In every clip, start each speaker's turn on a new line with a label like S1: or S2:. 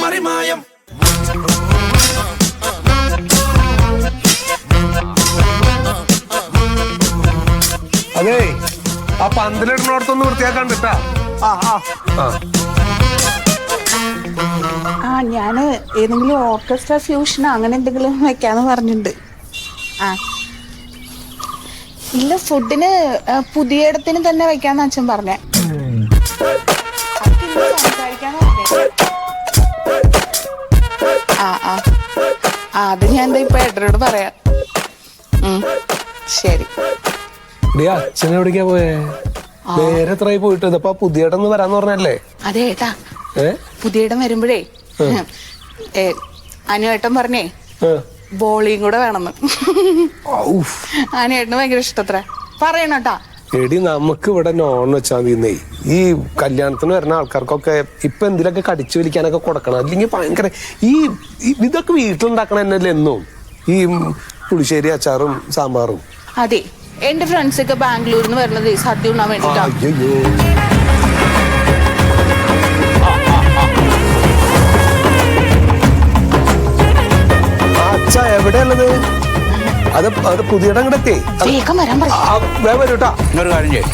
S1: മറിമായം.
S2: അതെ ആ പന്തലിടുന്നോടത്തൊന്ന് വൃത്തിയാക്കാൻ കിട്ടാ
S3: ആ ആ.
S2: ആ.
S4: ഞാൻ ഏതെങ്കിലും ഓർക്കസ്ട്ര ഫ്യൂഷനോ അങ്ങനെ എന്തെങ്കിലും വെക്കാന്ന് പറഞ്ഞിട്ടുണ്ട്. ആ. ഇല്ല ഫുഡിന് പുതിയ ഇടത്തിന് തന്നെ വെക്കാന്ന് അച്ഛൻ പറഞ്ഞേ. ആ ആ. അത് ഞാൻ എന്താ ഇപ്പൊ ഏട്ടനോട് പറയാം. ശരി.
S2: അച്ഛനെ എവിടേക്കാ പോയേ? നേരെ എത്രയായി പോയിട്ട് ഇതപ്പോ പുതിയടന്ന് വരാന്ന് പറഞ്ഞല്ലേ?
S4: അതെ ഏട്ടാ.
S2: ഏ?
S4: പുതിയ വരുമ്പോഴേ അനുവേട്ടൻ പറഞ്ഞേ. ബോളിയും കൂടെ വേണമെന്ന്. അനുവേട്ടന് ഭയങ്കര ഇഷ്ടത്ര. പറയണട്ടാ.
S2: എടി നമുക്ക് ഇവിടെ നോൺ വെച്ചാൽ മതിന്നേ ഈ കല്യാണത്തിന് വരുന്ന ആൾക്കാർക്കൊക്കെ ഇപ്പൊ എന്തിലൊക്കെ കടിച്ചു വലിക്കാനൊക്കെ കൊടുക്കണം. അല്ലെങ്കിൽ ഭയങ്കര ഈ ഇതൊക്കെ വീട്ടിലുണ്ടാക്കണ തന്നെയല്ലേ എന്നും. ഈ പുളിശ്ശേരി അച്ചാറും സാമ്പാറും.
S4: അതെ എന്റെ ഫ്രണ്ട്സ് ഒക്കെ ബാംഗ്ലൂരിൽ നിന്ന് വരുന്നത് സദ്യ ഉണ്ണാൻ വേണ്ടിട്ടാണ്
S2: അയ്യോ അച്ഛ എവിടെയുള്ളത് അത് അത് പുതിയടം കിടക്കേ
S4: വേഗം വരാൻ പറ
S2: വേഗം വരൂ കേട്ടാ
S3: ഇന്നൊരു കാര്യം ചെയ്യും.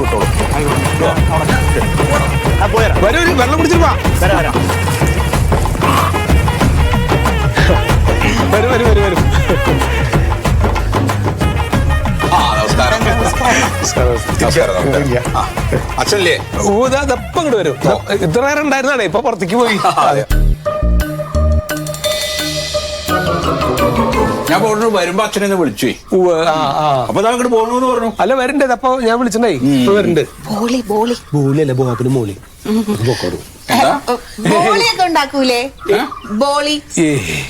S3: വിട്ടോളൂ.
S2: വരൂ. ഒരു വെള്ളം കുടിച്ചിട്ട് വാ.
S3: വരാം വരാം.
S2: വരൂ വരൂ വരൂ വരൂ.
S5: ആ നമസ്കാരം. നമസ്കാരം നമസ്കാരം. ആ, അച്ഛനല്ലേ?
S2: ഓ ഇതാ ഇങ്ങോട്ട് വരും. ഇത്ര നേരം ഉണ്ടായിരുന്നാണേ ഇപ്പൊ പുറത്തേക്ക് പോയി.
S5: ഞാൻ പറഞ്ഞു വരുമ്പോ അച്ഛനെ വിളിച്ചു. അപ്പൊ അങ്ങോട്ട് പോകണമെന്ന് പറഞ്ഞു.
S2: അല്ല വരണ്ടേ? അപ്പൊ ഞാൻ വിളിച്ചിട്ടുണ്ടായി. ഇപ്പൊ വരണ്ട്.
S4: ബോളി ബോളി.
S2: ബോളിയല്ല ബോപ്പിന് മോളി. പൊക്കോളൂ.
S5: എന്താ?
S4: ബോളിയൊക്കെ ഉണ്ടാക്കൂലേ? ബോളി.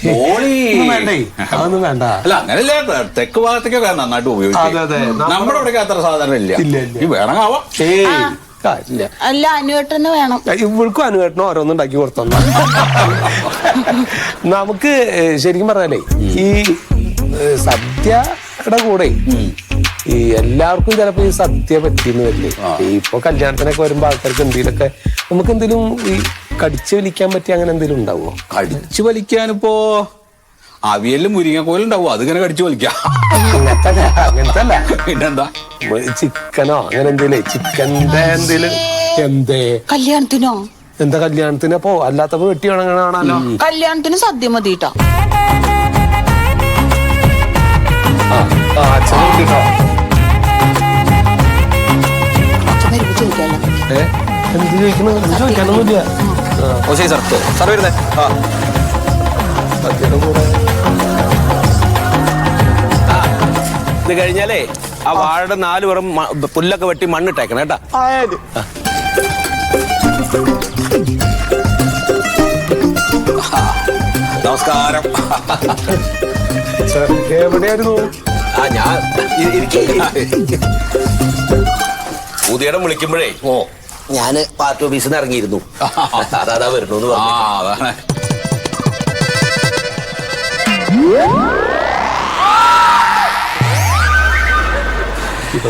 S5: ഓളി
S2: ഒന്നും വേണ്ടേ? അതൊന്നും വേണ്ട.
S5: അല്ല അങ്ങനല്ലേ തെക്ക് ഭാഗത്തേക്കൊക്കെ നന്നായിട്ട്. ഉപയോഗിക്കും
S2: നമ്മ-
S5: നമ്മുടെ ഇവിടേക്ക് അത്ര സാധാരണ ഇല്ല. ഈ വേണമെങ്കിൽ
S2: ഏയ്.
S4: ആ.
S2: കാര്യമില്ല.
S4: അല്ല അനുവേട്ടന് വേണം.
S2: ഇവൾക്കും അനുവേട്ടനും ഓരോന്നും ഉണ്ടാക്കി കൊടുത്തന്ന. നമുക്ക് ശരിക്കും പറഞ്ഞാലേ ഈ സദ്യയുടെ കൂടെ ഈ എല്ലാവർക്കും ചിലപ്പോ ഈ സദ്യ പറ്റിയെന്ന് വരില്ലേ? ഇപ്പൊ കല്യാണത്തിനൊക്കെ വരുമ്പോ ആൾക്കാർക്ക് എന്തെങ്കിലുമൊക്കെ നമുക്ക് എന്തെങ്കിലും ഈ കടിച്ചു വലിക്കാൻ പറ്റിയ അങ്ങനെ എന്തെങ്കിലും ഉണ്ടാവോ?
S5: കടിച്ചു വലിക്കാനിപ്പോ അവിയലും മുരിങ്ങക്കോലും ഉണ്ടാവും. അതിങ്ങനെ കടിച്ചു വലിക്കാം. പിന്നെന്താ?
S2: ചിക്കനോ അങ്ങനെ എന്തേലും? ചിക്കന്റെ എന്തേലും? എന്തേ?
S4: കല്യാണത്തിനോ?
S2: എന്താ കല്യാണത്തിന്? അപ്പോ അല്ലാത്തപ്പോ വെട്ടി വേണമെന്നാണല്ലോ
S4: കല്യാണത്തിന് സദ്യ ചോദിക്കാല്ലോ
S2: ഏ? എന്ത് ചോദിക്കണം? ചോദിക്കാനൊന്നുമില്ല.
S6: ഓ ശരി സാർ സാർ വരുന്നേ. ആ.
S2: സദ്യയുടെ കൂടെ
S6: ഇത് കഴിഞ്ഞാലേ ആ വാഴയുടെ നാല് വെറും പുല്ലൊക്കെ വെട്ടി മണ്ണിട്ടേക്കണം കേട്ടാ. നമസ്കാരം.
S2: സർ, എവിടെയായിരുന്നു?
S6: ആ ഞാൻ. പുതിയടം വിളിക്കുമ്പോഴേ
S5: ഓ
S6: ഞാൻ പാർട്ടി ഓഫീസിൽ നിന്ന് ഇറങ്ങിയിരുന്നു. അതാ വരണോന്ന്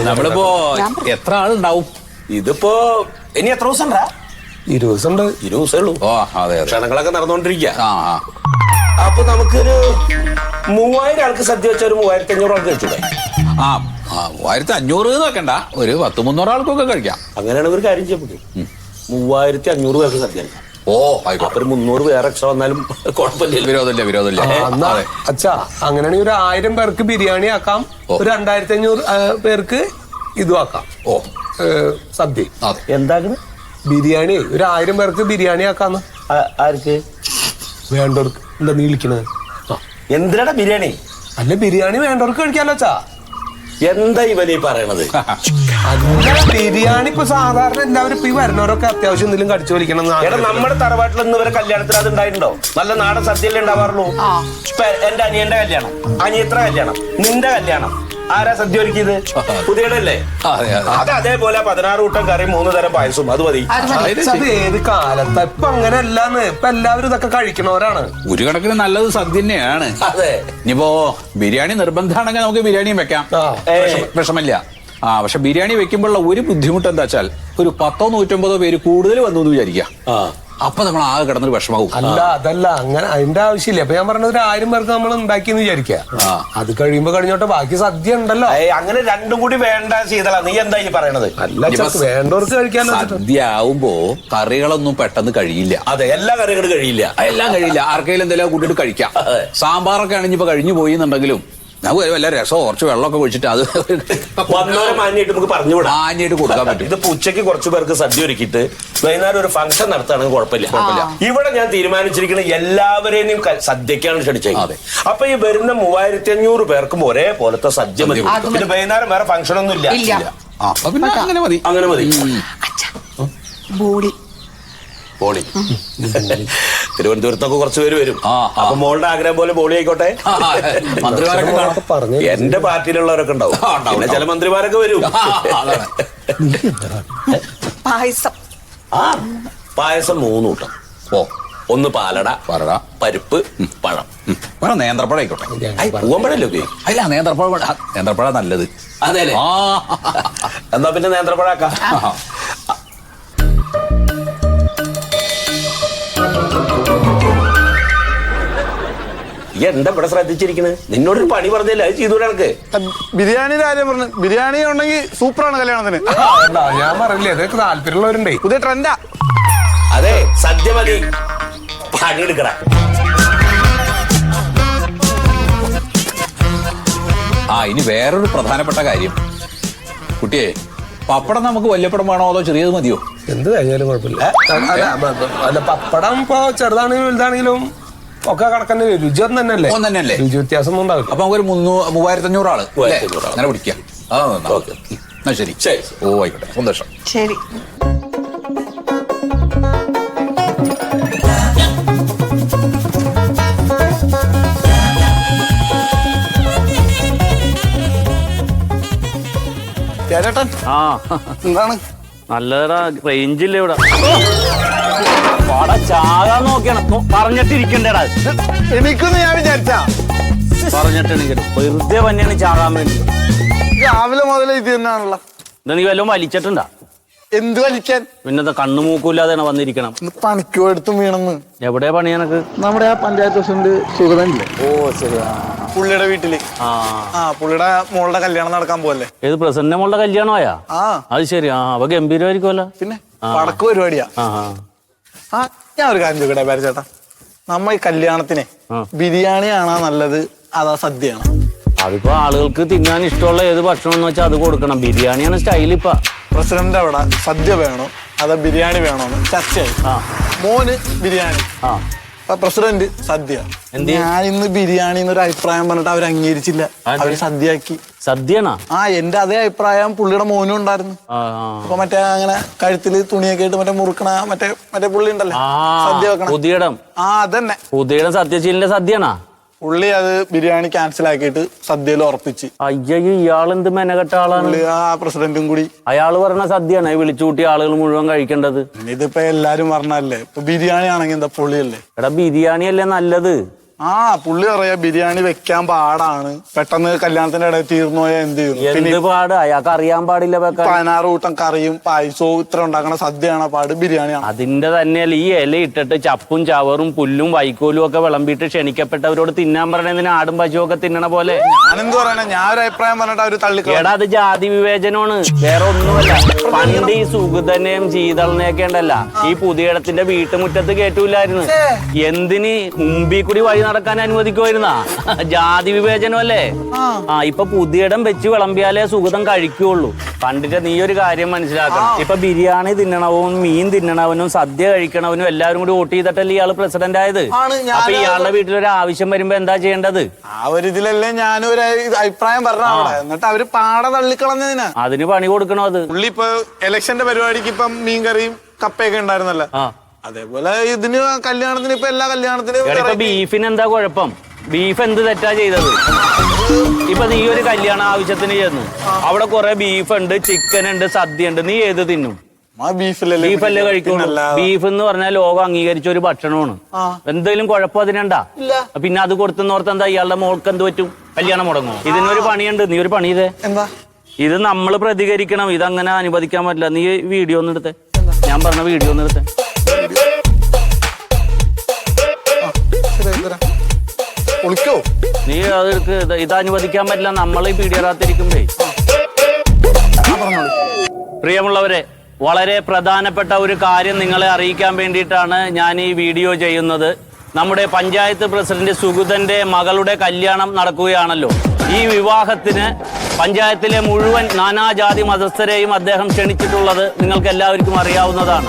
S5: നമ്മളിപ്പോ എത്ര ആളുണ്ടാവും?
S6: ഇതിപ്പോ ഇനി എത്ര ദിവസം ഉണ്ടാ?
S2: ഇരുപത് ദിവസം ഉണ്ട്.
S6: ഇരുപത് ദിവസമേ ഉള്ളൂ.
S5: ഓ അതെ അതെ.
S6: ക്ഷണങ്ങളൊക്കെ നടന്നുകൊണ്ടിരിക്കുക
S5: ആ ആ.
S6: അപ്പൊ നമുക്കൊരു മൂവായിരം ആൾക്ക് സദ്യ വെച്ച ഒരു മൂവായിരത്തി അഞ്ഞൂറ് ആൾക്ക് വെച്ചൂടെ
S5: ആ ആ, മൂവായിരത്തി അഞ്ഞൂറ് നോക്കണ്ട. ഒരു പത്ത് മുന്നൂറ് ആൾക്കൊക്കെ കഴിക്കാം.
S6: അങ്ങനെയാണ് ഒരു കാര്യം ചെയ്യപ്പെട്ടു മൂവായിരത്തി അഞ്ഞൂറ് പേർക്ക് സദ്യ കഴിക്കാം.
S5: ഓ ആയിക്കോട്ടെ
S6: ഒരു മുന്നൂറ് പേര് എക്സ്ട്രാ വന്നാലും കുഴപ്പമില്ല
S5: വിരോധമില്ല വിരോധമില്ല.
S2: എന്നാ
S5: അതെ.
S2: അച്ഛാ അങ്ങനെയാണെങ്കിൽ ഒരു ആയിരം പേർക്ക് ബിരിയാണി ആക്കാം. ഒരു രണ്ടായിരത്തി അഞ്ഞൂറ് പേർക്ക് ഇതും ആക്കാം.
S5: ഓ.
S2: സദ്യ.
S5: അതെ.
S6: എന്താകുന്നു
S2: ബിരിയാണി ഒരു ആയിരം പേർക്ക് ബിരിയാണി ആക്കാന്ന്.
S6: ആർക്ക്?
S2: വേണ്ടവർക്ക്. എന്താ നീ വിളിക്കണത്? ആ.
S6: എന്തിനാടാ ബിരിയാണി?
S2: അല്ല ബിരിയാണി വേണ്ടവർക്ക് കഴിക്കാലോ അച്ഛാ.
S6: എന്താ ഇവനീ പറയണത്?
S2: ബിരിയാണി ഇപ്പൊ സാധാരണ എല്ലാവരും ഇപ്പൊ ഈ വരുന്നവരൊക്കെ അത്യാവശ്യം എന്തെങ്കിലും കടിച്ചു വലിക്കണം
S6: എടാ നമ്മുടെ തറവാട്ടിൽ ഇന്ന് വരെ കല്യാണത്തിന് അത് ഉണ്ടായിട്ടുണ്ടോ? നല്ല നാടൻ സദ്യയല്ലേ ഉണ്ടാവാറുള്ളൂ. ഇപ്പൊ എന്റെ അനിയന്റെ കല്യാണം അനിയത്ര കല്യാണം നിന്റെ കല്യാണം. ആരാ സദ്യ ഒരുക്കിയത് പുതിയടല്ലേ?
S5: അതെ അതെ.
S6: അത് അതേപോലെ പതിനാറ് കൂട്ടം കറി മൂന്ന് തരം പായസം അത് മതി.
S4: അത്
S2: ഏത് കാലത്താ? ഇപ്പൊ അങ്ങനെ അല്ലാന്ന് ഇപ്പൊ എല്ലാവരും ഇതൊക്കെ കഴിക്കണവരാണ്.
S5: ഒരു കണക്കിന് നല്ലത് സദ്യ തന്നെയാണ്.
S6: അതെ.
S5: ഇനിയിപ്പോ ബിരിയാണി നിർബന്ധമാണെങ്കിൽ നമുക്ക് ബിരിയാണിയും വെക്കാം. വിഷമ- വിഷമില്ല ആ പക്ഷെ ബിരിയാണി വെക്കുമ്പോഴുള്ള ഒരു ബുദ്ധിമുട്ട് എന്താ വെച്ചാൽ ഒരു പത്തോ നൂറ്റമ്പതോ പേര് കൂടുതൽ വന്നു എന്ന് വിചാരിക്കാം അപ്പൊ നമ്മൾ ആകെ കിടന്നൊരു വിഷമാവും.
S2: അല്ല അതല്ല അങ്ങനെ അതിന്റെ ആവശ്യമില്ല. അപ്പൊ ഞാൻ പറഞ്ഞത് ഒരു ആയിരം പേർക്ക് നമ്മൾ ഉണ്ടാക്കിയെന്ന് വിചാരിക്കുക.
S5: ആ.
S2: അത് കഴിയുമ്പോ കഴിഞ്ഞോട്ടെ ബാക്കി സദ്യ ഉണ്ടല്ലോ.
S6: അങ്ങനെ രണ്ടും കൂടി വേണ്ട ശീതള നീ എന്താ ഈ പറയണത്?
S2: അല്ല വേണ്ടവർക്ക് കഴിക്കാൻ
S5: സദ്യ ആവുമ്പോ കറികളൊന്നും പെട്ടെന്ന് കഴിയില്ല.
S6: അതെ എല്ലാ കറികളും കഴിയില്ല.
S5: എല്ലാം കഴിയില്ല. ആർക്കെങ്കിലും എന്തെങ്കിലും കൂട്ടിയിട്ട് കഴിക്കാം. സാമ്പാറൊക്കെ ആണെങ്കിൽ ഇപ്പൊ കഴിഞ്ഞു പോയി എന്നുണ്ടെങ്കിലും നമുക്ക് വല്ല രസം കുറച്ച് വെള്ളമൊക്കെ ഒഴിച്ചിട്ട് അത്
S6: വന്നവരെ മാന്യായിട്ട് നമുക്ക് പറഞ്ഞുവിടാം.
S5: മാന്യായിട്ട് കൊടുക്കാൻ പറ്റും.
S6: ഇതിപ്പോ ഉച്ചയ്ക്ക് കുറച്ച് പേർക്ക് സദ്യ ഒരുക്കിയിട്ട് വൈകുന്നേരം ഒരു ഫംഗ്ഷൻ നടത്തുകയാണെങ്കിൽ കുഴപ്പമില്ല. കുഴപ്പമില്ല. ഇവിടെ ഞാൻ തീരുമാനിച്ചിരിക്കുന്ന എല്ലാവരെയും സദ്യക്കാണ് ക്ഷണിച്ചത്. അപ്പൊ ഈ വരുന്ന മൂവായിരത്തി അഞ്ഞൂറ് പേർക്കും ഒരേ പോലത്തെ സദ്യ മതി. പിന്നെ വൈകുന്നേരം വേറെ ഫംഗ്ഷൻ ഒന്നും ഇല്ല.
S5: അങ്ങനെ മതി.
S6: അങ്ങനെ മതി. ബോളി. തിരുവനന്തപുരത്തൊക്കെ കുറച്ച് പേര് വരും. അപ്പൊ മോളുടെ ആഗ്രഹം പോലെ ബോളി ആയിക്കോട്ടെ.
S5: മന്ത്രിമാരൊക്കെ
S2: പറഞ്ഞു.
S6: എന്റെ പാർട്ടിയിലുള്ളവരൊക്കെ ഉണ്ടാവും. പിന്നെ ചില മന്ത്രിമാരൊക്കെ വരും.
S4: പായസം.
S6: ആ പായസം മൂന്ന് കൂട്ടം.
S5: ഓ.
S6: ഒന്ന് പാലട
S5: പാലട.
S6: പരിപ്പ് പഴം.
S5: വേണം നേന്ത്രപ്പഴം ആയിക്കോട്ടെ.
S6: പൂവമ്പഴല്ലേ
S5: അല്ല നേന്ത്രപ്പഴം നേന്ത്രപ്പഴ നല്ലത്.
S6: അതെ എന്നാ പിന്നെ നേന്ത്രപ്പഴാക്കാം എന്താ ഇവിടെ ശ്രദ്ധിച്ചിരിക്കുന്നത് നിന്നോടൊരു പണി പറഞ്ഞില്ല അത് ചെയ്തു എനിക്ക്
S3: ബിരിയാണിയുടെ കാര്യം പറഞ്ഞു. ബിരിയാണി ഉണ്ടെങ്കിൽ സൂപ്പറാണ് കല്യാണത്തിന്.
S2: ഞാൻ പറയില്ലേ അതൊക്കെ താല്പര്യമുള്ളവരുണ്ടേ.
S3: പുതിയ ട്രെൻഡാ
S6: അതെ സദ്യ മതി. പണിയെടുക്കട.
S5: ആ ഇനി വേറൊരു പ്രധാനപ്പെട്ട കാര്യം. കുട്ടിയെ പപ്പടം നമുക്ക് വല്യപ്പടം വേണോ അതോ ചെറിയത് മതിയോ?
S2: എന്ത് കഴിഞ്ഞാലും കുഴപ്പമില്ല. അല്ല പപ്പടം ഇപ്പോ ചെറുതാണെങ്കിലും വലുതാണെങ്കിലും ഒക്കെ കണക്കന്നെ. രുചി ഒന്നും തന്നെയല്ലേ?
S5: ഒന്നും തന്നെയല്ലേ?
S2: രുചി വ്യത്യാസം ഒന്നും ഉണ്ടാവില്ല.
S5: അപ്പൊ ഒരു മൂന്നൂ മൂവായിരത്തി അഞ്ഞൂറ് ആൾ അല്ലേ? അങ്ങനെ പിടിക്കാം. ആ
S6: ഓക്കേ.
S5: എന്നാ ശരി.
S6: ശരി.
S5: ഓ ആയിക്കോട്ടെ. സന്തോഷം.
S4: ശരി.
S3: ചേട്ടൻ
S7: ആ.
S3: എന്താണ്
S7: നല്ലതാ. റേഞ്ചില്ല ഇവിടെ. പാടാ ചാകാൻ നോക്കിയാണ്. പറഞ്ഞിട്ടിരിക്കണ്ടേടാ.
S3: എനിക്കൊന്ന് ഞാൻ വിചാരിച്ചാ.
S7: പറഞ്ഞിട്ട് എണീക്കട്ടെ. വെറുതെ തന്നെയാണ് ചാകാൻ വേണ്ടി.
S3: രാവിലെ മുതൽ ഇത് തന്നെയാണല്ലോ.
S7: നീ വല്ലതും വലിച്ചിട്ടുണ്ടാ?
S3: എന്ത് വലിക്കാൻ?
S7: പിന്നെ കണ്ണു മൂക്കൂല്ലാതെയാണ് വന്നിരിക്കണം.
S3: പണിക്കോ എടുത്തും വീണെന്ന്.
S7: എവിടെയാ പണി എനക്ക്
S3: നമ്മുടെ ആ പഞ്ചായത്ത് പ്രസിഡന്റ് സുഗതനില്ലേ? ഓ ശരി. പുള്ളിയുടെ വീട്ടിൽ.
S7: ആ.
S3: പുള്ളിയുടെ മോളുടെ കല്യാണം നടക്കാൻ പോവല്ലേ?
S7: ഏത് പ്രസിഡന്റ് മോളുടെ കല്യാണമായാ?
S3: ആ.
S7: അത് ശരി. ആ അപ്പൊ ഗംഭീരമായിരിക്കുമല്ലോ
S3: പിന്നെ പടക്ക പരിപാടിയാ.
S7: ആ
S3: ഞാൻ ഒരു കാര്യം ചോദിക്കട്ടെ പേര് ചേട്ടാ നമ്മ ഈ കല്യാണത്തിനെ
S7: ബിരിയാണി
S3: ബിരിയാണിയാണോ നല്ലത്? അതാ സദ്യയാണോ?
S7: അതിപ്പോ ആളുകൾക്ക് തിന്നാൻ ഇഷ്ടമുള്ള ഏത് ഭക്ഷണം എന്ന് വെച്ചാൽ അത് കൊടുക്കണം. ബിരിയാണിയാണ് സ്റ്റൈൽ ഇപ്പൊ.
S3: പ്രസിഡന്റ് അവിടെ സദ്യ വേണോ? അതോ ബിരിയാണി വേണോന്ന് ചർച്ചയായി. മോന് ബിരിയാണി.
S7: ആ.
S3: പ്രസിഡന്റ് സദ്യ? ഞാൻ ഇന്ന് ബിരിയാണി എന്നൊരു അഭിപ്രായം പറഞ്ഞിട്ട് അവർ അംഗീകരിച്ചില്ല. അവർ സദ്യയാക്കി.
S7: സദ്യണാ
S3: ആ എന്റെ അതേ അഭിപ്രായം പുള്ളിയുടെ മോനും ഉണ്ടായിരുന്നു. അപ്പൊ മറ്റേ അങ്ങനെ കഴുത്തിൽ തുണിയൊക്കെ ഇട്ട് മറ്റേ മുറുക്കണ മറ്റേ മറ്റേ പുള്ളി ഉണ്ടല്ലോ? സദ്യ വെക്കണം.
S7: പുതിയിടം.
S3: ആ അതന്നെ.
S7: സദ്യ സത്യശീലിന്റെ സദ്യണാ
S3: പുള്ളി അത് ബിരിയാണി ക്യാൻസൽ ആക്കിയിട്ട് സദ്യയിൽ ഉറപ്പിച്ച്.
S7: അയ്യോ ഇയാളെന്ത് മെനകെട്ട ആളാണ്?
S3: പുള്ളി ആ പ്രസിഡന്റും കൂടി.
S7: അയാൾ പറഞ്ഞ സദ്യയാണ് വിളിച്ചു കൂട്ടി ആളുകൾ മുഴുവൻ കഴിക്കേണ്ടത്.
S3: ഇതിപ്പോ എല്ലാരും പറഞ്ഞല്ലേ ഇപ്പൊ ബിരിയാണി ആണെങ്കിൽ എന്താ പുള്ളിയല്ലേ
S7: എടാ ബിരിയാണി അല്ലേ നല്ലത്?
S3: ആ പുള്ളി പറയാ ബിരിയാണി വെക്കാൻ പാടാണ്. പെട്ടെന്ന് കല്യാണത്തിന്റെ ഇടയിൽ തീർന്നു പോയാൽ എന്ത് ചെയ്യും?
S7: എന്ത് പാട്? അയാൾക്ക് അറിയാൻ പാടില്ല വെക്കാൻ.
S3: പതിനാറ് കൂട്ടം കറിയും പായസവും ഇത്ര ഉണ്ടാക്കണ സദ്യയാണ് പാട്? ബിരിയാണി
S7: അതിന്റെ തന്നെയല്ല ഈ ഇല ഇട്ടിട്ട് ചപ്പും ചവറും പുല്ലും വൈക്കോലും ഒക്കെ വിളമ്പിയിട്ട് ക്ഷണിക്കപ്പെട്ടവരോട് തിന്നാൻ പറയണതിന് ആടും പശുവും ഒക്കെ തിന്നണ പോലെ?
S3: ഞാനെന്ത് പറയണേ? ഞാൻ ഒരു അഭിപ്രായം പറഞ്ഞിട്ട് അവർ തള്ളിക്കള
S7: എടാ അത് ജാതി വിവേചനമാണ്. വേറെ ഒന്നുമല്ല. പണ്ട് ഈ സുഗതനെയും ശീതളിനെയൊക്കെ ഉണ്ടല്ല. ഈ പുതിയിടത്തിന്റെ വീട്ടുമുറ്റത്ത് കേട്ടൂലായിരുന്നു എന്തിന് മുമ്പിൽ കൂടി വഴി നടക്കാൻ അനുവദിക്കുമായിരുന്നാ ജാതി വിവേചനമല്ലേ? ആ. ഇപ്പൊ പുതിയിടം വെച്ച് വിളമ്പിയാലേ സുഗതം കഴിക്കുള്ളൂ. പണ്ടിട്ട് നീ ഒരു കാര്യം മനസ്സിലാക്കണം. ഇപ്പൊ ബിരിയാണി തിന്നണവും മീൻ തിന്നണവനും സദ്യ കഴിക്കണവനും എല്ലാവരും കൂടി വോട്ട് ചെയ്തിട്ടല്ലേ ഇയാൾ പ്രസിഡന്റ് ആയത്? അപ്പൊ ഇയാളുടെ വീട്ടിലൊരു ആവശ്യം വരുമ്പോ എന്താ ചെയ്യേണ്ടത്?
S3: ആ ഒരു ഇതിലല്ലേ ഞാനൊരു ഒരു അഭിപ്രായം പറഞ്ഞു എന്നിട്ട് അവർ പാട തള്ളിക്കളഞ്ഞതിന്.
S7: അതിന് പണി കൊടുക്കണോ അത്?
S3: പുള്ളി ഇപ്പൊ ഇലക്ഷന്റെ പരിപാടിക്ക് ഇപ്പം മീൻകറിയും കപ്പയൊക്കെ ഉണ്ടായിരുന്നല്ലോ.
S7: ആ.
S3: അതേപോലെ ഇതിന് കല്യാണത്തിന് ഇപ്പൊ എല്ലാ കല്യാണത്തിനും
S7: ബീഫിന് എന്താ കുഴപ്പം? ബീഫ് എന്ത് തെറ്റാ ചെയ്തത്? ഇപ്പൊ നീ ഒരു കല്യാണ ആവശ്യത്തിന് ചെന്നു. അവിടെ കൊറേ ബീഫ് ഉണ്ട് ചിക്കൻ ഉണ്ട് സദ്യ ഉണ്ട് നീ ഏത് തിന്നും? ബീഫല്ലേ കഴിക്കുള്ളൂ. ബീഫ് എന്ന് പറഞ്ഞാൽ ലോകം അംഗീകരിച്ച ഒരു ഭക്ഷണമാണ്. എന്തെങ്കിലും കുഴപ്പം അതിനുണ്ടാ പിന്നെ അത് കൊടുത്തെന്നോർത്ത് എന്താ ഇയാളുടെ മോൾക്ക് എന്ത് പറ്റും? കല്യാണം മുടങ്ങും ഇതിനൊരു പണിയുണ്ട്. നീ ഒരു പണി
S3: ഇതേ
S7: ഇത് നമ്മൾ പ്രതികരിക്കണം. ഇതങ്ങനെ അനുവദിക്കാൻ പറ്റില്ല. നീ വീഡിയോ ഒന്ന് എടുത്തേ. ഞാൻ പറഞ്ഞ വീഡിയോ ഒന്ന് എടുത്തേ.
S3: ഒളിക്കോ?
S7: നീ അത്. ഇത് ഇത് അനുവദിക്കാൻ പറ്റില്ല. നമ്മൾ ഈ പീഡിയറാത്തിരിക്കുമ്പേ. പ്രിയമുള്ളവരെ വളരെ പ്രധാനപ്പെട്ട ഒരു കാര്യം നിങ്ങളെ അറിയിക്കാൻ വേണ്ടിയിട്ടാണ് ഞാൻ ഈ വീഡിയോ ചെയ്യുന്നത്. നമ്മുടെ പഞ്ചായത്ത് പ്രസിഡന്റ് സുഗുതന്റെ മകളുടെ കല്യാണം നടക്കുകയാണല്ലോ. ഈ വിവാഹത്തിന് പഞ്ചായത്തിലെ മുഴുവൻ നാനാജാതി മതസ്ഥരെയും അദ്ദേഹം ക്ഷണിച്ചിട്ടുള്ളത് നിങ്ങൾക്ക് എല്ലാവർക്കും അറിയാവുന്നതാണ്.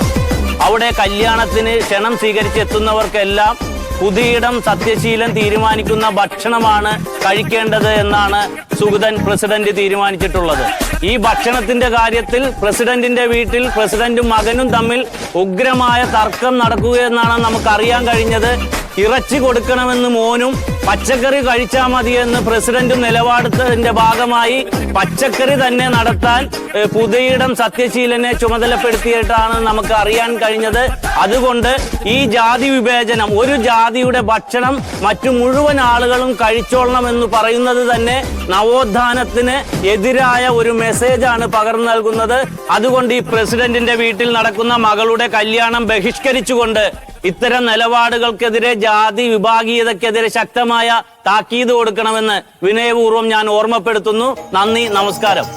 S7: അവിടെ കല്യാണത്തിന് ക്ഷണം സ്വീകരിച്ചെത്തുന്നവർക്കെല്ലാം പുതിയിടം സത്യശീലൻ തീരുമാനിക്കുന്ന ഭക്ഷണമാണ് കഴിക്കേണ്ടത് എന്നാണ് സുഗതൻ പ്രസിഡന്റ് തീരുമാനിച്ചിട്ടുള്ളത്. ഈ ഭക്ഷണത്തിന്റെ കാര്യത്തിൽ പ്രസിഡന്റിന്റെ വീട്ടിൽ പ്രസിഡന്റും മകനും തമ്മിൽ ഉഗ്രമായ തർക്കം നടക്കുകയെന്നാണ് നമുക്കറിയാൻ കഴിഞ്ഞത്. ഇറച്ചി കൊടുക്കണമെന്ന് മോനും പച്ചക്കറി കഴിച്ചാൽ മതിയെന്ന് പ്രസിഡന്റും നിലപാടത്തിന്റെ ഭാഗമായി പച്ചക്കറി തന്നെ നടത്താൻ പുതിയിടം സത്യശീലനെ ചുമതലപ്പെടുത്തിയിട്ടാണ് നമുക്ക് അറിയാൻ കഴിഞ്ഞത്. അതുകൊണ്ട് ഈ ജാതി വിവേചനം ഒരു ജാതിയുടെ ഭക്ഷണം മറ്റു മുഴുവൻ ആളുകളും കഴിച്ചോളണം എന്ന് പറയുന്നത് തന്നെ നവോത്ഥാനത്തിന് എതിരായ ഒരു മെസ്സേജാണ് പകർന്നു നൽകുന്നത്. അതുകൊണ്ട് ഈ പ്രസിഡന്റിന്റെ വീട്ടിൽ നടക്കുന്ന മകളുടെ കല്യാണം ബഹിഷ്കരിച്ചുകൊണ്ട് ഇത്തരം നിലപാടുകൾക്കെതിരെ ജാതി വിഭാഗീയതക്കെതിരെ ശക്തമായ താക്കീത് കൊടുക്കണമെന്ന് വിനയപൂർവം ഞാൻ ഓർമ്മപ്പെടുത്തുന്നു. നന്ദി നമസ്കാരം.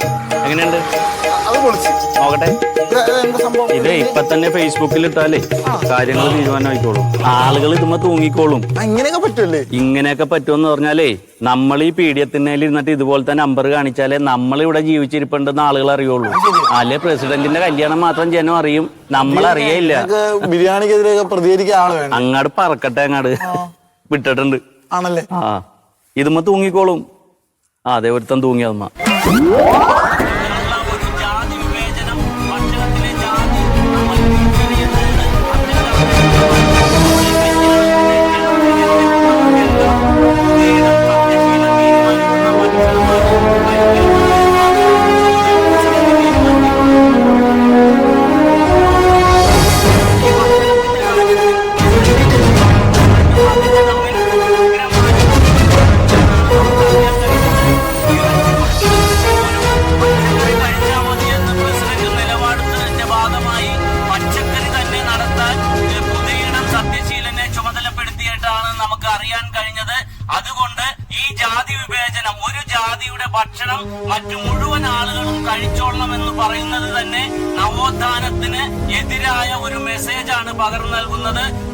S7: എങ്ങനെയുണ്ട്?
S3: അത് പൊളിച്ച്.
S7: നോക്കട്ടെ.
S3: ഇത്
S7: ഇപ്പൊ തന്നെ ഫേസ്ബുക്കിൽ ഇട്ടാലേ കാര്യങ്ങൾ തീരുമാനമായിക്കോളും. ആളുകൾ ഇതുമ്പോ തൂങ്ങിക്കോളും
S3: ഇങ്ങനെയൊക്കെ പറ്റുമല്ലേ
S7: ഇങ്ങനെയൊക്കെ പറ്റുമെന്ന് പറഞ്ഞാലേ നമ്മൾ ഈ പീഡിയത്തിനേൽ ഇരുന്നിട്ട് ഇതുപോലത്തെ നമ്പർ കാണിച്ചാലേ നമ്മൾ ഇവിടെ ജീവിച്ചിരിപ്പുണ്ടെന്ന് ആളുകൾ അറിയുള്ളൂ. അല്ലെ പ്രസിഡന്റിന്റെ കല്യാണം മാത്രം ജനം അറിയും. നമ്മൾ അറിയയില്ല.
S3: ബിരിയാണിക്കെതിരെ പ്രതികരിക്കാൻ
S7: അങ്ങാട് പറക്കട്ടെ അങ്ങാട്. വിട്ടിട്ടുണ്ട്.
S3: ആണല്ലേ?
S7: ആ. ഇതുമ്മ തൂങ്ങിക്കോളും. ആ അതെ ഒരുത്തൻ തൂങ്ങിയതുമ്മ.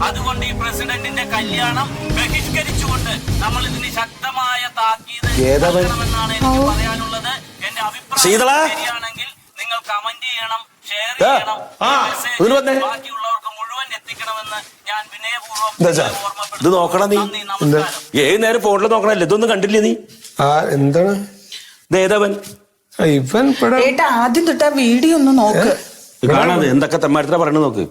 S7: അതുകൊണ്ട് ഈ പ്രസിഡന്റിന്റെ കല്യാണം ബഹിഷ്കരിച്ചുകൊണ്ട് നമ്മൾ ഇതിന് ശക്തമായ താക്കീത് നൽകണമെന്നാണ് എനിക്ക് പറയാനുള്ളത്. എന്റെ? അഭിപ്രായം ശരിയാണെങ്കിൽ നിങ്ങൾ കമന്റ് ചെയ്യണം ഷെയർ ചെയ്യണം. ബാക്കിയുള്ളവർക്ക് മുഴുവൻ എത്തിക്കണമെന്ന് ഞാൻ വിനയപൂർവം
S6: ഇതാ, ഇത് നോക്കണം നീ. ഏത് നേരം ഫോണിൽ നോക്കണല്ലേ? ഇതൊന്നും കണ്ടില്ലേ നീ?
S2: ആ എന്താണ്? ആ, ഇവൻ
S4: ആദ്യം തൊട്ട് ആ വീഡിയോ ഒന്ന് നോക്ക്.
S6: കാണാതെ എന്തൊക്കെ തെമ്മാരത്തിനാ പറയണത് നോക്ക്.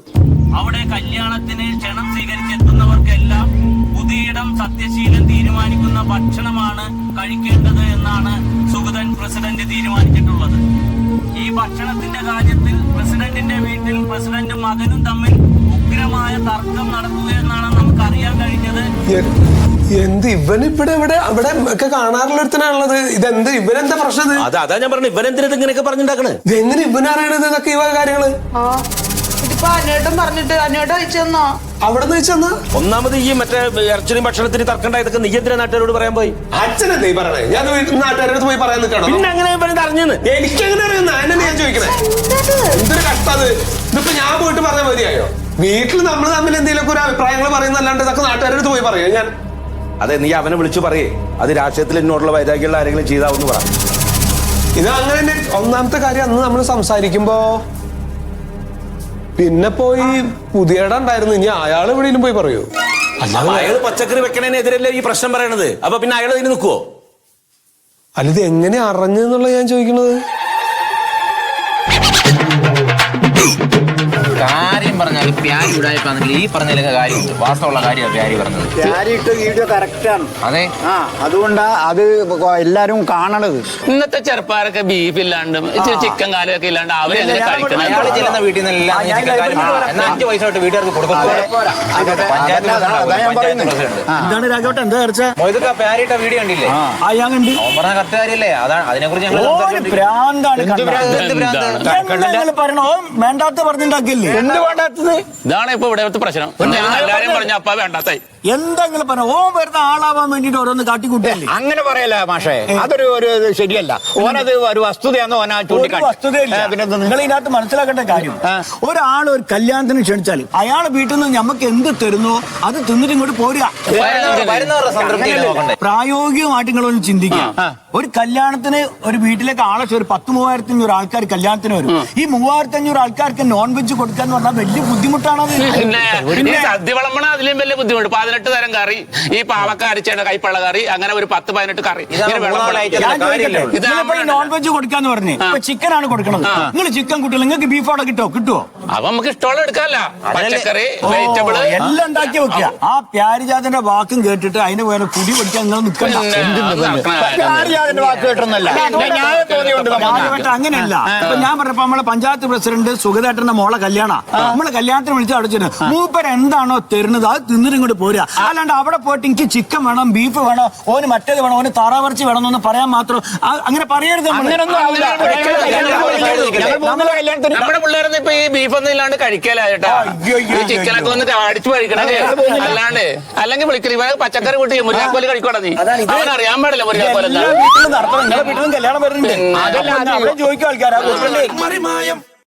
S7: അവിടെ കല്യാണത്തിന് ക്ഷണം സ്വീകരിച്ചെത്തുന്നവർക്കെല്ലാം പുതിയിടം സത്യശീലം തീരുമാനിക്കുന്ന ഭക്ഷണമാണ് കഴിക്കേണ്ടത് എന്നാണ് സുഗതൻ പ്രസിഡന്റ് തീരുമാനിച്ചിട്ടുള്ളത്. ഈ ഭക്ഷണത്തിന്റെ കാര്യത്തിൽ പ്രസിഡന്റിന്റെ വീട്ടിൽ പ്രസിഡന്റും മകനും തമ്മിൽ ഉഗ്രമായ തർക്കം നടക്കുകയെന്നാണ് നമുക്ക് അറിയാൻ കഴിഞ്ഞത്.
S2: എന്ത് ഇവൻ ഇവിടെ ഇവിടെ അവിടെ ഒക്കെ കാണാറുള്ള ഒരുത്തനാണുള്ളത്. ഇതെന്ത്? ഇവനെന്താ പ്രശ്നം
S6: അത് അതാ ഞാൻ പറഞ്ഞു. ഇവനെന്തിനത് ഇങ്ങനെയൊക്കെ പറഞ്ഞിട്ടുണ്ടാക്കണേ
S2: ഇത് എങ്ങനെ ഇവനറിയണത് ഇതൊക്കെ ഇവ
S4: കാര്യങ്ങൾ? ഇതിപ്പോ പറഞ്ഞിട്ട് അനുവേട്ടൻ അയച്ചെന്നോ
S2: അവിടെ നിന്ന്
S6: ഒന്നാമത് ഈ മറ്റേ ഇറച്ചിനും ഭക്ഷണത്തിന് തർക്കണ്ടായതൊക്കെ നീ എന്തിനാ നാട്ടുകാരോട് പറയാൻ പോയി?
S2: അച്ഛനെ നീ പറയണേ. ഞാൻ വീട്ടിൽ പോയി പറയാൻ നിൽക്കണം?
S6: പിന്നെ അങ്ങനെ പറഞ്ഞത് അറിഞ്ഞെന്ന്.
S2: എനിക്കെങ്ങനെ അറിയുന്ന അതിനെ ഞാൻ ചോദിക്കണേ? എന്തൊരു കഷ്ടത്. ഇതിപ്പോ ഞാൻ പോയിട്ട് പറഞ്ഞ മതിയായോ? വീട്ടിൽ നമ്മൾ തമ്മിൽ എന്തെങ്കിലുമൊക്കെ ഒരു അഭിപ്രായങ്ങൾ പറയുന്നല്ലാണ്ട് ഇതൊക്കെ നാട്ടുകാരുടെ അടുത്ത് പോയി പറയാം ഞാൻ?
S6: അതെ നീ അവനെ വിളിച്ചു പറയേ. അത് രാഷ്ട്രീയത്തിൽ എന്നോടുള്ള വൈരാഗ്യമുള്ള ആരെങ്കിലും ചെയ്താവെന്ന് പറ.
S2: ഇത് അങ്ങനെ തന്നെ ഒന്നാമത്തെ കാര്യം അന്ന് നമ്മൾ സംസാരിക്കുമ്പോ പിന്നെ പോയി പുതിയട ഉണ്ടായിരുന്നു. ഇനി അയാൾ എവിടെയും പോയി പറയൂ.
S6: അയാൾ അയാൾ പച്ചക്കറി വെക്കണതിനെതിരല്ലേ ഈ പ്രശ്നം പറയണത്? അപ്പൊ പിന്നെ അയാൾ ഇതിന് നിൽക്കുവോ
S2: അല്ല ഇത് എങ്ങനെ അറിഞ്ഞെന്നുള്ള ഞാൻ ചോദിക്കണത്.
S8: കാര്യം പറഞ്ഞാൽ പ്യാരി ഉടായ്പാണെങ്കിൽ ഈ പറഞ്ഞതിലൊക്കെ കാര്യമുണ്ട് വാസ്തവമുള്ള കാര്യമാണ് പ്യാരി പറഞ്ഞത്.
S9: പ്യാരി ഇട്ട വീഡിയോ കറക്റ്റാണ്
S8: അതെ.
S9: ആ അതുകൊണ്ടാ അത് എല്ലാരും കാണണത്.
S1: ഇന്നത്തെ ചെറുപ്പാരൊക്കെ ബീഫ് ഇല്ലാണ്ടും ഇച്ചിരി ചിക്കൻ കാലൊക്കെ ഇല്ലാണ്ട് അവരെങ്ങനെ കഴിക്കണം
S8: ചെല്ലുന്ന വീട്ടിൽ നിന്നെല്ലാം
S9: ഞാൻ
S8: കാര്യം
S9: ഇവിടെ
S8: എന്നാ അഞ്ച് പൈസ തൊട്ട് വീട്ടുകാർക്ക് കൊടുക്കും. പഞ്ചായത്ത്
S9: അതാ- അതാ ഞാൻ
S8: പഞ്ചായത്ത്
S9: പറയുന്നത്. എന്താണ് എന്താ ചർച്ച
S8: മൊയ്തുക്ക പ്യാരിട്ട വീഡിയോ കണ്ടില്ലേ?
S9: ആ. ഞാൻ കണ്ടി.
S8: അവൻ പറഞ്ഞ കറക്റ്റ് കാര്യല്ലേ? അതാണ് അതിനെ കുറിച്ച് ഞങ്ങൾ
S9: ഓന് ഭ്രാന്താണ്
S8: എന്ത് ഭ്രാന്ത്, എന്ത് ഭ്രാന്ത്?
S9: ഞങ്ങൾ പറയണോ വേണ്ടാത്ത പറഞ്ഞിണ്ടാക്കില്ലേ എന്ത് വേണ്ടാത്തത്?
S1: ഇതാണ് ഇപ്പൊ ഇവിടുത്തെ പ്രശ്നം. എല്ലാരും പറഞ്ഞ അപ്പ വേണ്ടാത്തായി.
S9: എന്തെങ്കിലും പറഞ്ഞ ഓൻ വരുന്ന ആളാവാൻ വേണ്ടിട്ട് ഓരോന്ന് കാട്ടിക്കൂട്ടി
S10: അങ്ങനെ പറയല്ല മാഷേ? അതൊരു ഒരു ശരിയല്ല. ഓനത് ഒരു വസ്തുതയാന്ന് ഓന
S9: വസ്തുതയില്ല? നിങ്ങൾ ഇതിനകത്ത് മനസ്സിലാക്കേണ്ട കാര്യം. ഒരാൾ ഒരു കല്യാണത്തിന് ക്ഷണിച്ചാൽ അയാൾ വീട്ടിൽ നിന്ന് നമുക്ക് എന്ത് തരുന്നു? അത് തിന്നിട്ട് ഇങ്ങോട്ട് പോരുക.
S8: പ്രായോഗികമായിട്ട് നിങ്ങൾ ഒന്ന് ചിന്തിക്കുക.
S9: പ്രായോഗികമായിട്ട് നിങ്ങളൊന്ന് ചിന്തിക്കാം ഒരു കല്യാണത്തിന് ഒരു വീട്ടിലേക്ക് ആളെ ഒരു പത്ത് മൂവായിരത്തി അഞ്ഞൂറ് ആൾക്കാർ കല്യാണത്തിന് വരും. ഈ മൂവായിരത്തി അഞ്ഞൂറ് ആൾക്കാർക്ക് നോൺ വെജ് കൊടുക്കുക എന്ന് പറഞ്ഞാൽ വലിയ ബുദ്ധിമുട്ടാണത്.
S1: പിന്നെ സദ്യ വിളമ്പണ അതിലും വലിയ ബുദ്ധിമുട്ട്. പതിനെട്ട് തരം കറി ഈ പാവക്ക അരിച്ചേണ്ട കൈപ്പള്ള കറി അങ്ങനെ ഒരു പത്ത് പതിനെട്ട് കറി.
S9: നോൺ വെജ് കൊടുക്കാന്ന് പറഞ്ഞു. ചിക്കൻ ആണ് കൊടുക്കണത്. നിങ്ങൾ ചിക്കൻ കുട്ടികൾ നിങ്ങൾക്ക് ബീഫ് അവിടെ കിട്ടോ? കിട്ടുമോ
S1: അപ്പൊ നമുക്ക് ഇഷ്ടമുള്ള എടുക്കാല്ല. പച്ചക്കറി വെജിറ്റബിൾ
S9: എല്ലാം ഉണ്ടാക്കി വെക്കുക. ആ. പ്യാരിജാതിന്റെ വാക്കും കേട്ടിട്ട് അതിന് പോലെ കുടി പിടിക്കാൻ നിങ്ങൾ നിൽക്കണ്ട.
S10: വാക്ക് കേട്ടൊന്നല്ല.
S9: അങ്ങനെയല്ല. ഇപ്പൊ ഞാൻ പറഞ്ഞപ്പോ നമ്മളെ പഞ്ചായത്ത് പ്രസിഡന്റ് സുഗതേട്ടന്റെ മോളെ കല്യാണ. നമ്മളെ കല്യാണത്തിന് വിളിച്ച് അടച്ചിട്ട് മൂപ്പർ എന്താണോ തരുന്നത് അത് തിന്നിട്ട് ഇങ്ങോട്ട് പോരുക അല്ലാണ്ട് അവിടെ പോയിട്ട് എനിക്ക് ചിക്കൻ വേണം ബീഫ് വേണം ഓന് മറ്റേത് വേണം ഓന് താറാവറച്ചി വേണം എന്നൊന്നും പറയാൻ മാത്രം അങ്ങനെ പറയരുത്
S1: നമ്മുടെ പിള്ളേരൊന്നും ഇപ്പൊ ഈ ബീഫ് ഒന്നും ഇല്ലാണ്ട് ചിക്കനൊക്കെ ഒന്ന് അടിച്ചു കഴിക്കണേ അല്ലാണ്ട് അല്ലെങ്കിൽ വിളിക്കണ ഇവരെ പച്ചക്കറി കൂട്ടി മുരിങ്ങാക്കോൽ കഴിക്കോടാ നീ. അതാണ് അറിയാൻ പാടില്ല മുരിങ്ങാക്കോൽ
S9: എല്ലാ
S1: എന്താ?
S9: വീട്ടിലും കല്യാണം വരുന്നുണ്ട്. അതല്ല ചോദിക്കും
S6: ആൾക്കാരാ.